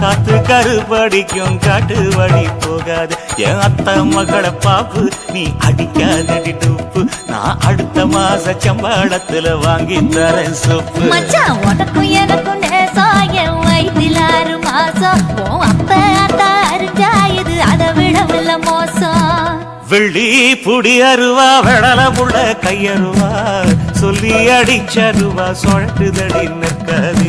காத்து கருப்படிக்கும் காட்டு வழி போகாது. என் அத்த மகளை பாப்பு நீ அடிக்காதடி டூப்பு. நான் அடுத்த மாச சம்பளத்துல வாங்கி தரேன் சொப்பு. உனக்கும் எனக்கும் வயிற்றில் ஆறு மாசம். அப்ப அத்தா அறிஞ்சா இது அதை விடவில்ல மோசம். வெள்ளி புடி அருவா வெடல புள்ள கையருவா சொல்லி அடிச்சருவா சொழட்டுதடி நிற்காது.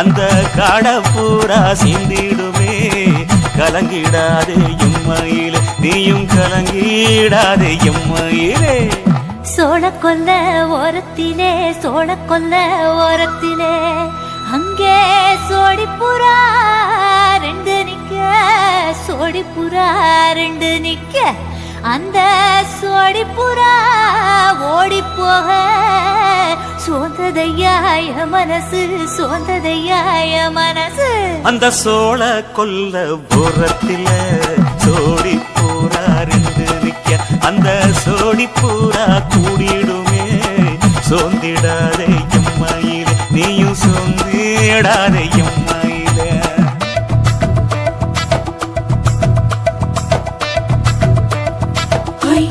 அந்த காடப்பூரா சிந்திடுமே. கலங்கிடாதே எம்மையிலே நீயும் கலங்கிடாதே எம்மையிலே சோழ கொல்ல ஓரத்திலே சோழ கொல்ல ஓரத்திலே. அங்கே சோடிப்புறா ரெண்டு நிக்க சோடிப்புறா ரெண்டு நிக்க. அந்த சோடிப்புறா ஓடி போக சோந்ததையாய மனசு சோந்ததையாய மனசு. அந்த சோழ கொல்ல போரத்தில சோடி பூரா ரெண்டு நிக்க அந்த சோடி பூரா கூடிடுமே சோந்திடாதே எம்மையிலே நீயும் சோந்திடாதே எம்மையிலே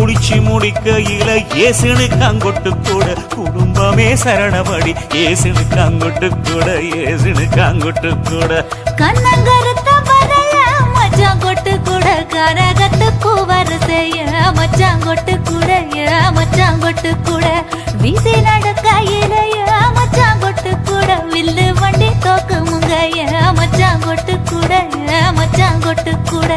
குளிச்சு முடிக்கையில ஏசுனுக்கு அங்கொட்டு கூட குடும்பமே சரணபடி ஏசுனுக்கு அங்கொட்டு கூட ஏசுனுக்கு அங்கொட்டு கூட. கண்ணங்கருத்த மச்சாங்கொட்டு கூட கரகத்து கூவரசைய மச்சான் கொட்டு கூட மச்சாங்கொட்டு கூட. வீசி நடக்கையில ஏ மச்சான் கூட வில்லு வண்டி தோக்கு முங்கைய மச்சாங்கொட்டு மச்சான் கொட்டு கூட ஏ மச்சான் கூட.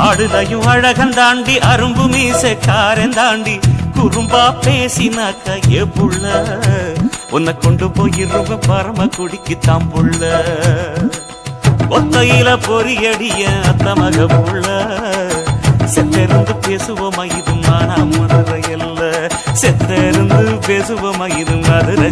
ஆடுதையும் அழகன் தாண்டி அரும்பு மீசக்காரன் தாண்டி குறும்பா பேசினாக்க ஏ புள்ள? உன்னை கொண்டு போயிருவ பரம குடிக்கு தாம் புள்ள. ஒத்தையில பொறியடிய அத்த மக புள்ள. செத்திருந்து பேசுவோமா இது மானா மதுரை அல்ல. செத்திருந்து பேசுவோமா இது மதுரை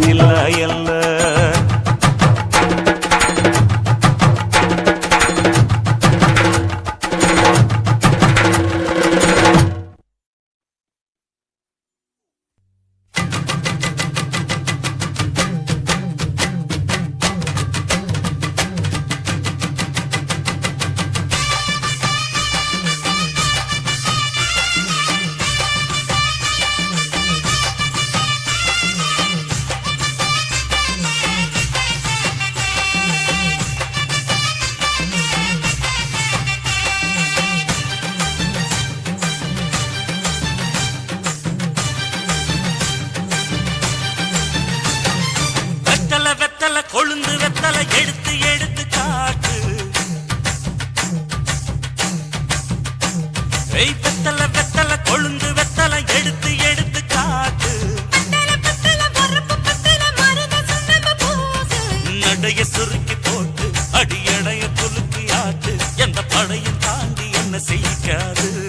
செய்யாது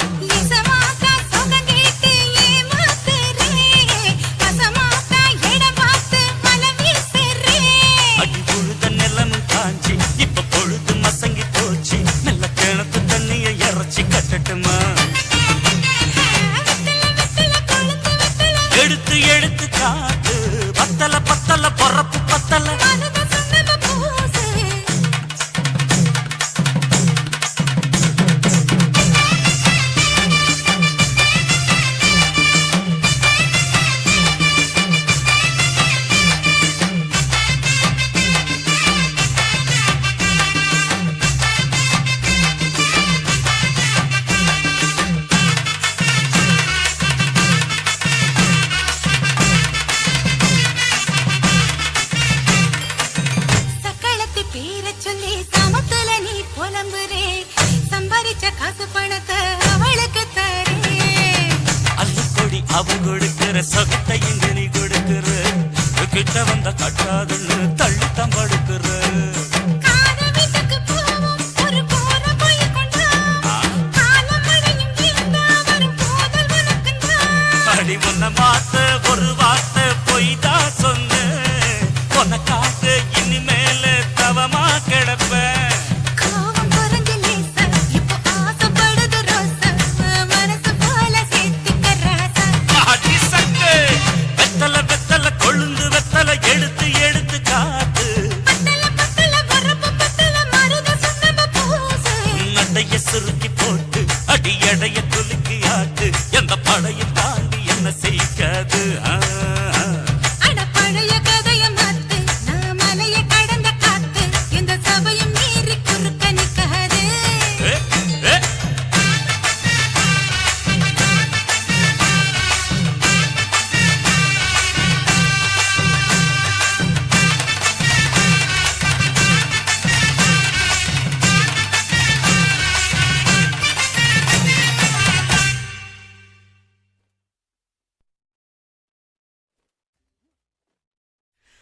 这字 அடைய சுருக்கி போட்டு அடியடைய துலுக்கி ஆட்டு. எந்த படையும் தாண்டி என்ன செய்யாது ஆ.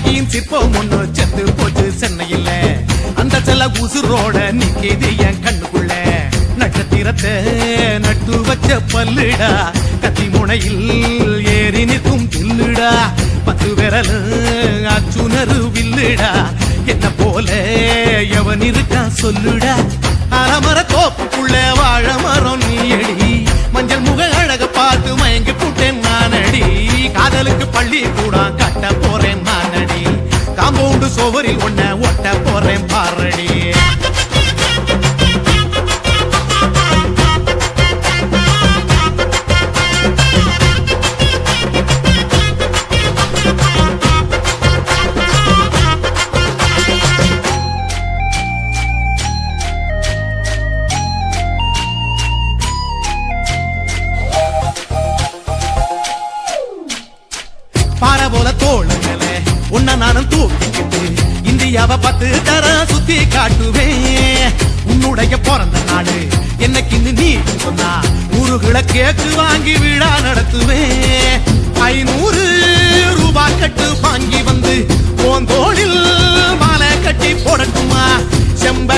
அழகியின் சிற்பம் ஒண்ணு செத்து போச்சு சென்னையில். அந்த செல உசுரோட நிக்கிது என் கண்ணுக்குள்ள. நட்சத்திரத்தை நட்டு வச்ச பல்லுடா. கத்தி முனையில் ஏறி நிற்கும் தில்லுடா பத்து விரல் அச்சுணரு வில்லுடா. என்ன போல எவன் இருக்கான் சொல்லுடா. அறமர தோப்புக்குள்ள வாழ மரம் நீ அடி மஞ்சள் முக அழக பார்த்து மயங்கி போட்டேன் நான் காதலுக்கு பள்ளி கூட கட்ட கூண்டு சோவரில் ஒன்ன ஒட்ட போறேன் பாரடி.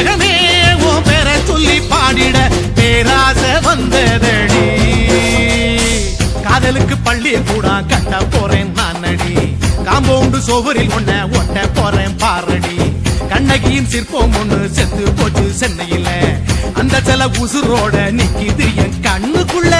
செம்பகமே ஓ பெற சொல்லி பாடிட பேராச வந்ததடி. காதலுக்கு பள்ளி கூட கட்ட போறேன் நானடி. காம்பவுண்டு சோவரில் ஒன்ன ஒட்ட போறேன் பாரடி. கண்ணகியின் சிற்பம் ஒண்ணு செத்து போச்சு சென்னையில. அந்த சில உசுரோட நிக்கிது என் கண்ணுக்குள்ள.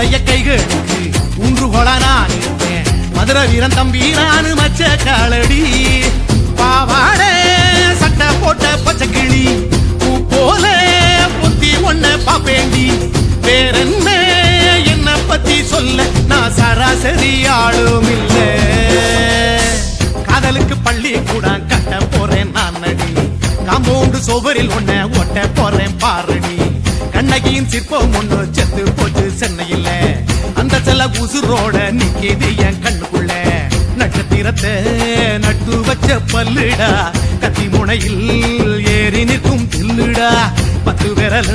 உன்னுடைய கைகளுக்கு ஊன்றுகோலா நான் இருப்பேன். மதுர வீரன் தம்பி நானு மச்ச காலடி. பாவாட சட்டை போட்ட பச்சை கிளி. பூ போல பொத்தி ஒன்ன பாப்பேண்டி. வேறென்ன என்ன பத்தி சொல்ல நான் சராசரி ஆளும் இல்ல. காதலுக்கு பள்ளி கூட கட்ட போறேன் நான் நடி காம்பவுண்டு சுவரில் ஒன்ன ஒட்ட போறேன் பாருடி. கண்ணகியின் சிற்பம் ஒண்ணு செத்து போச்சு சென்னையில். அந்த சில உசுரோட நிக்கிது என் கண்ணுக்குள்ள. நட்சத்திரத்தை நட்டு வச்ச பல்லுடா. கத்தி முனையில் ஏறி நிற்கும் தில்லுடா பத்து விரல்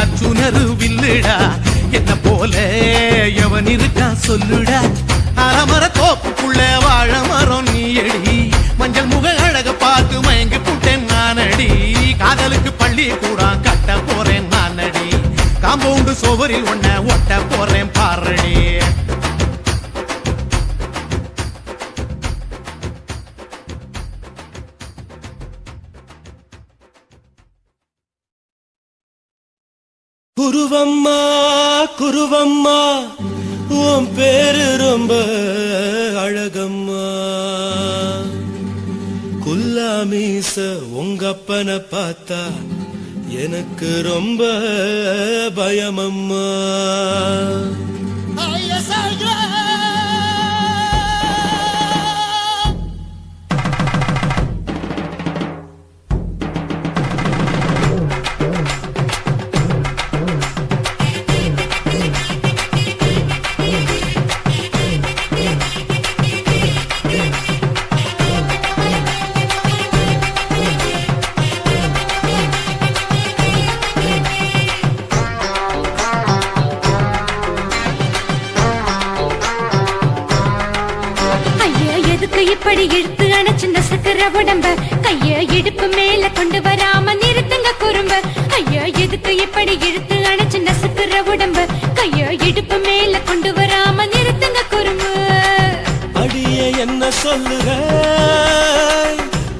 அச்சுணரு வில்லுடா. என்ன போல எவன் இருக்கா சொல்லுடா. அலமர தோப்புக்குள்ள வாழ மரம் நீ எடி மஞ்சள் முக அழக பார்த்து மயங்கி புட்டேன் நானடி. காதலுக்கு பள்ளி கூட கட்ட போறேன் காம்பவுண்டு சுவரில் ஒன்ன ஒட்ட போறேன் பாரடி. குருவம்மா குருவம்மா உன் பேரு ரொம்ப அழகம்மா. குல்லாமீச உங்கப்பனை பார்த்தா எனக்கு ரொம்ப பயமம்மா. அழற உடம்ப. கைய இடுப்பு மேல கொண்டு வராம நிறுத்துங்க குறும்ப. ஐயா எதுக்கு இப்படி இழுத்து அணைச்சு நசுக்குற உடம்ப. கைய இடுப்பு மேல கொண்டு வராம நிறுத்துங்க குறும்பு. அடிய என்ன சொல்லுற?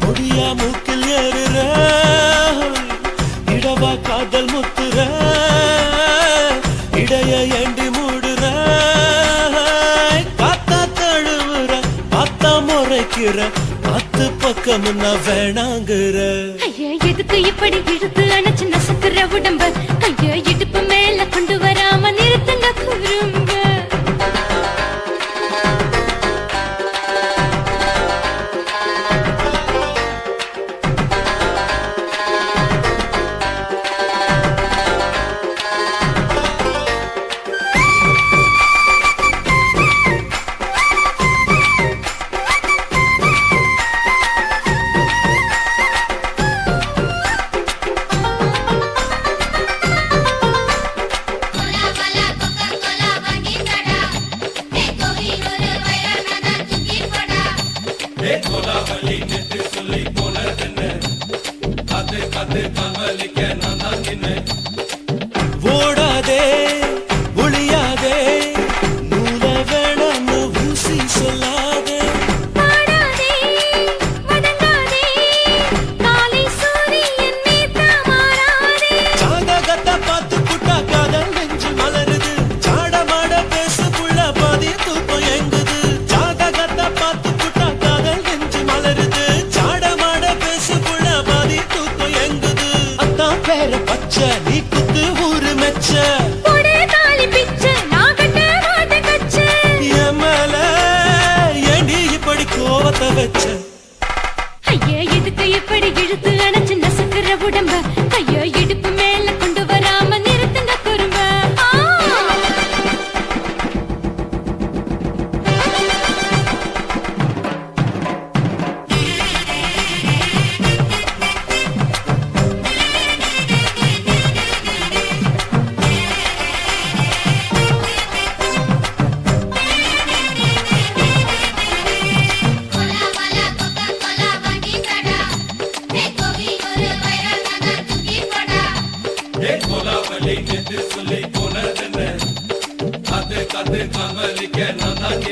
பொடியா மூக்கில் ஏறுற? இடவா காதல் முத்துற? பக்கம் நான் வேணாங்கிற ஐயா எதுக்கு இப்படி இழுத்து அணைச்சு நசுக்கிற உடம்ப? ஐயா உணர்த்தின அது கது கமலிக்க நான் தான்